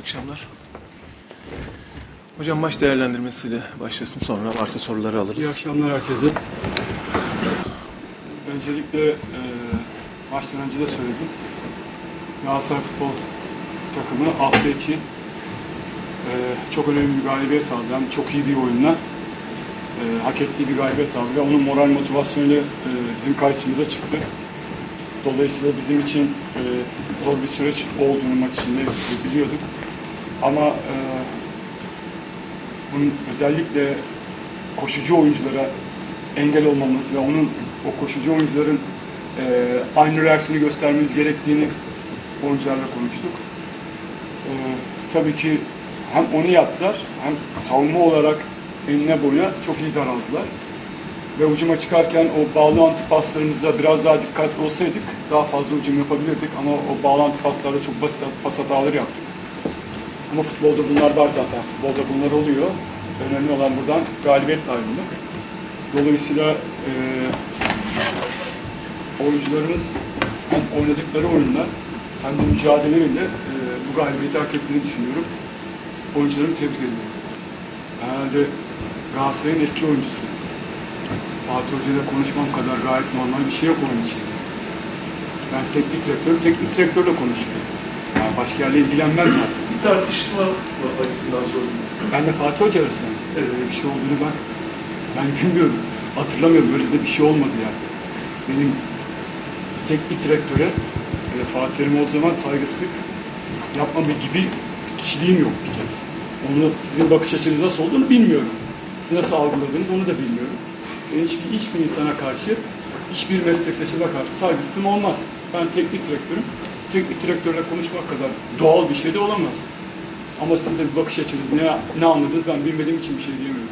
akşamlar. Hocam maç değerlendirmesiyle başlasın sonra varsa soruları alırız. İyi akşamlar herkese. Öncelikle e, maçtan önce de söyledim. Galatasaray futbol takımı hafta içi e, çok önemli bir galibiyet aldı. Hem çok iyi bir oyunla e, hak ettiği bir galibiyet aldı ve onun moral motivasyonuyla e, bizim karşımıza çıktı. Dolayısıyla bizim için e, zor bir süreç olduğunu maç içinde biliyorduk. Ama e, bunun özellikle koşucu oyunculara engel olmaması ve onun o koşucu oyuncuların e, aynı reaksiyonu göstermemiz gerektiğini oyuncularla konuştuk. E, tabii ki hem onu yaptılar hem savunma olarak enine boyuna çok iyi daraldılar. Ve ucuma çıkarken o bağlantı paslarımızda biraz daha dikkatli olsaydık daha fazla ucum yapabilirdik ama o bağlantı paslarda çok basit pas hataları yaptık. Ama futbolda bunlar var zaten. Futbolda bunlar oluyor. Önemli olan buradan galibiyetle ayrılmak. Dolayısıyla e, oyuncularımız hem oynadıkları oyunla hem de mücadeleleriyle e, bu galibiyeti hak ettiğini düşünüyorum. Oyuncularımı tebrik ediyorum. Herhalde Galatasaray'ın eski oyuncusu. Fatih Hoca ile konuşmam kadar gayet normal bir şey yok onun için. Ben teknik direktör, teknik direktörle konuşuyorum. Yani başka yerle ilgilenmem zaten. Bir tartışma açısından sordum. Ben de Fatih Hoca arasında öyle bir şey olduğunu ben ben bilmiyorum. Hatırlamıyorum. Öyle de bir şey olmadı yani. Benim teknik direktöre böyle Fatih Terim olduğu zaman saygısızlık yapmam gibi kişiliğim yok bir kez. Onu sizin bakış açınız nasıl olduğunu bilmiyorum. Siz nasıl algıladınız onu da bilmiyorum. Ben hiçbir, hiçbir insana karşı, hiçbir meslektaşıma karşı saygısızlığım olmaz. Ben teknik direktörüm. Teknik direktörle konuşmak kadar doğal bir şey de olamaz. Ama sizin de bakış açınız ne, ne anladınız ben bilmediğim için bir şey diyemiyorum.